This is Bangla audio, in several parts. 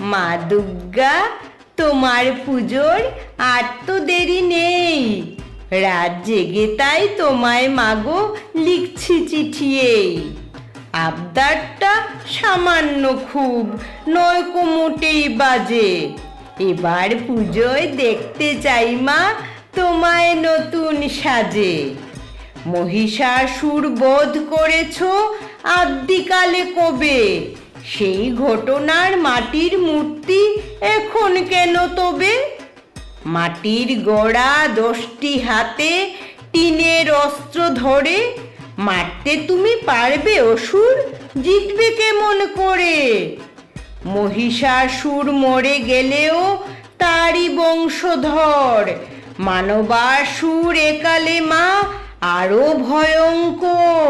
মা দুর্গা, তোমার পুজোর আর তো দেরি নেই। রাত জেগে তাই তোমায় মাগো লিখছি চিঠি এই আবদারটা সামান্য খুব নয়কো মোটেই বাজে। এবার পুজোয় দেখতে চাই মা, তোমায় নতুন সাজে। মহিষাসুর বোধ করেছ আদ্যিকালে কবে? সেই ঘটনার মাটির মূর্তি এখন কেন তবে? মাটির গড়া দশটি হাতে টিনের অস্ত্র ধরে। মারতে তুমি পারবে অসুর, জিতবে কেমন করে? মহিষাসুর মরে গেলেও তারই বংশধর। মানবাসুর একালে মা আরও ভয়ঙ্কর।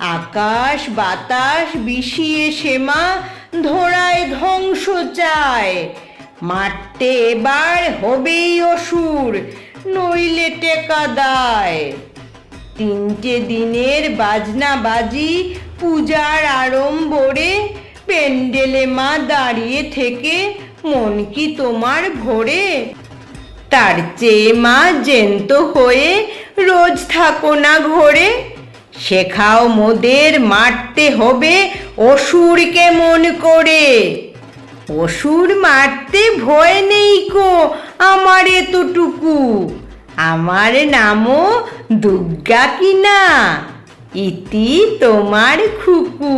আকাশ, বাতাস বিষিয়ে সেমা ধরায় ধ্বংস চায়। মারতে এবার হবেই অসুর, নইলে টেকা দায়। তিনটে দিনের বাজনা বাজি, পূজার আড়ম্বরে পেন্ডেলে মা দাঁড়িয়ে থেকে, মন কি তোমার ভরে? তার চেয়ে মা জেন্ত হয়ে রোজ থাকো না ঘরে। শেখাও মোদের মারতে হবে অসুর কেমন করে। অসুর মারতে ভয় নেই কো আমার এতটুকু। আমার নামও দুর্গা কিনা, ইতি তোমার খুকু।